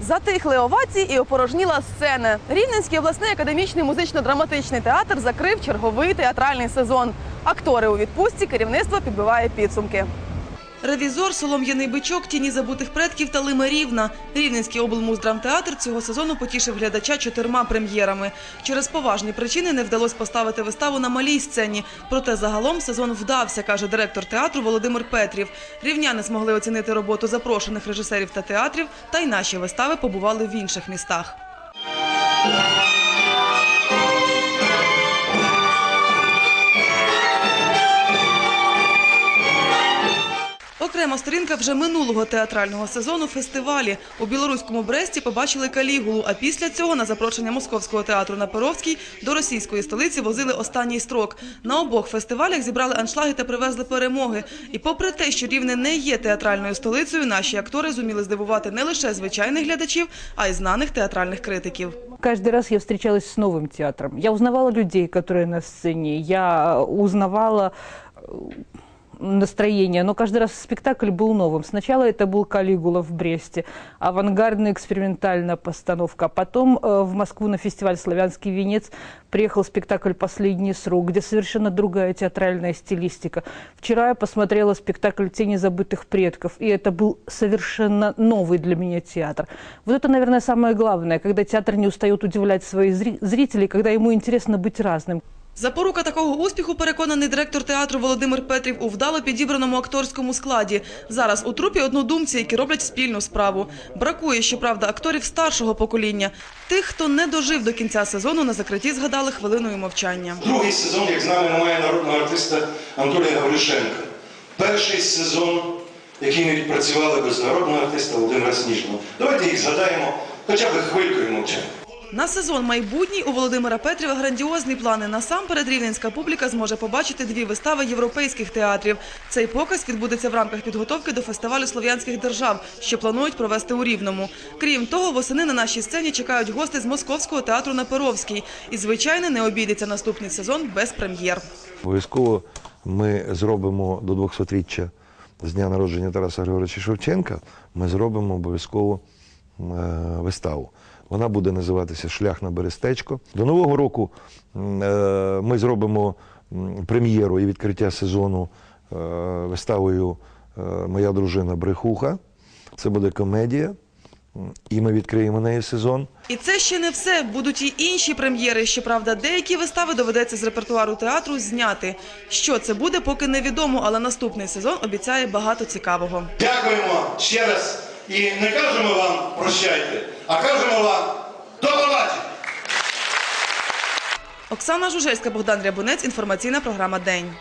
Затихли овації і опорожніла сцена. Рівненський обласний академічний музично-драматичний театр закрив черговий театральний сезон. Актори у відпустці керівництво підбиває підсумки. Ревізор, солом'яний бичок, тіні забутих предків та Лима Рівна. Рівненський облмуздрамтеатр цього сезону потішив глядача чотирма прем'єрами. Через поважні причини не вдалося поставити виставу на малій сцені. Проте загалом сезон вдався, каже директор театру Володимир Петрів. Рівняни змогли оцінити роботу запрошених режисерів та театрів, та й наші вистави побували в інших містах. Окрема сторінка вже минулого театрального сезону фестивалі. У білоруському Бресті побачили Калігулу, а після цього на запрошення Московського театру на Перовській до російської столиці возили останній строк. На обох фестивалях зібрали аншлаги та привезли перемоги. І попри те, що Рівне не є театральною столицею, наші актори зуміли здивувати не лише звичайних глядачів, а й знаних театральних критиків. Каждый раз я встречалась с новым театром. Я узнавала людей, которые на сцене. Я узнавала э, настроение, но каждый раз спектакль был новым. Сначала это был «Калигула» в Бресте, авангардная экспериментальная постановка. Потом э, в Москву на фестиваль «Славянский венец» приехал спектакль «Последний срок», где совершенно другая театральная стилистика. Вчера я посмотрела спектакль «Тени забытых предков», и это был совершенно новый для меня театр. Вот это, наверное, самое главное, когда театр не устает удивлять своих зри- зрителей, когда ему интересно быть разным. Запорука такого успіху, переконаний директор театру Володимир Петрів, у вдало підібраному акторському складі. Зараз у трупі однодумці, які роблять спільну справу. Бракує, щоправда, акторів старшого покоління. Тих, хто не дожив до кінця сезону, на закритті згадали хвилиною мовчання. Другий сезон, як з нами немає народного артиста Анатолія Гавришенка. Перший сезон, який ми відпрацювали без народного артиста Володимира Сніжного. Давайте їх згадаємо хоча б хвилькою мовчання. На сезон майбутній у Володимира Петріва грандіозні плани. Насамперед рівненська публіка зможе побачити дві вистави європейських театрів. Цей показ відбудеться в рамках підготовки до фестивалю слов'янських держав, що планують провести у Рівному. Крім того, восени на нашій сцені чекають гости з Московського театру на Перовській. І, звичайно, не обійдеться наступний сезон без прем'єр. Обов'язково ми зробимо до 200-річчя з дня народження Тараса Григоровича Шевченка. Ми зробимо обов'язково е, виставу. Вона буде називатися Шлях на Берестечко. До Нового року е, ми зробимо прем'єру і відкриття сезону е, виставою е, Моя дружина Брехуха. Це буде комедія. І ми відкриємо неї сезон. І це ще не все. Будуть і інші прем'єри. Щоправда, деякі вистави доведеться з репертуару театру зняти. Що це буде, поки невідомо, але наступний сезон обіцяє багато цікавого. Дякуємо ще раз і не кажемо вам прощайте, а кажемо вам до побачення! Оксана Жужельська, Богдан Рябунець. Інформаційна програма День.